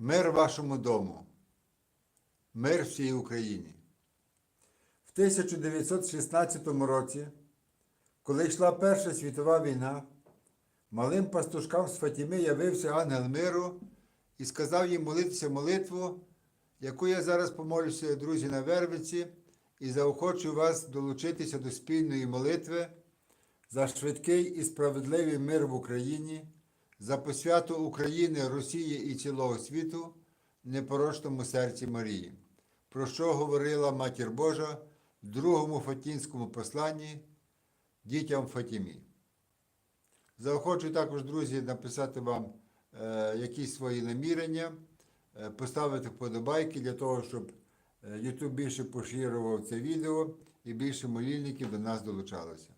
Мир вашому дому, мир всій Україні. В 1916 році, коли йшла Перша світова війна, малим пастушкам з Фатіми явився ангел миру і сказав їм молитися молитву, яку я зараз помолюся, друзі, на Вервиці, і заохочу вас долучитися до спільної молитви за швидкий і справедливий мир в Україні, за посвяту України, Росії і цілого світу в непорочному серці Марії, про що говорила Матір Божа в другому Фатінському посланні дітям Фатімі. Заохочу також, друзі, написати вам е, якісь свої намірення, е, поставити вподобайки для того, щоб е, YouTube більше поширював це відео і більше молільників до нас долучалося.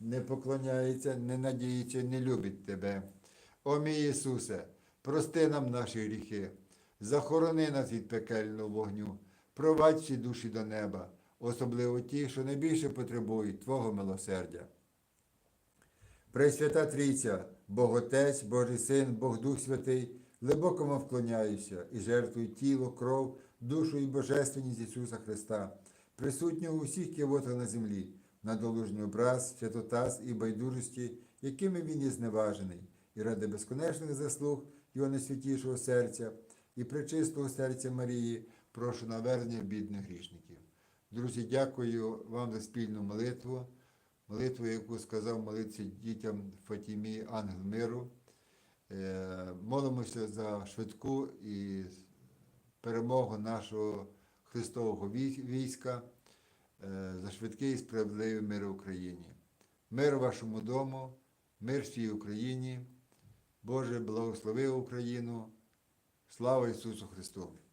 не поклоняється, не надіється не любить Тебе. О мій Ісусе, прости нам наші гріхи, захорони нас від пекельного вогню, провадь всі душі до неба, особливо ті, що найбільше потребують Твого милосердя. Пресвята Трійця, Бог Отець, Божий Син, Бог Дух Святий, глибоко вам вклоняюся і жертвую тіло, кров, душу і божественність Ісуса Христа, присутнього у всіх кивотах на землі, на долужній образ, святотаз і байдужості, якими він є зневажений, і ради безконечних заслуг Його найсвятішого серця і пречистого серця Марії, прошу навернення бідних грішників. Друзі, дякую вам за спільну молитву молитву, яку сказав молитися дітям Фатімі Ангел Миру. Е, Молимося за швидку і перемогу нашого Христового війська, за швидкий і справедливий мир в Україні. Мир вашому дому, мир всій Україні. Боже, благослови Україну. Слава Ісусу Христу!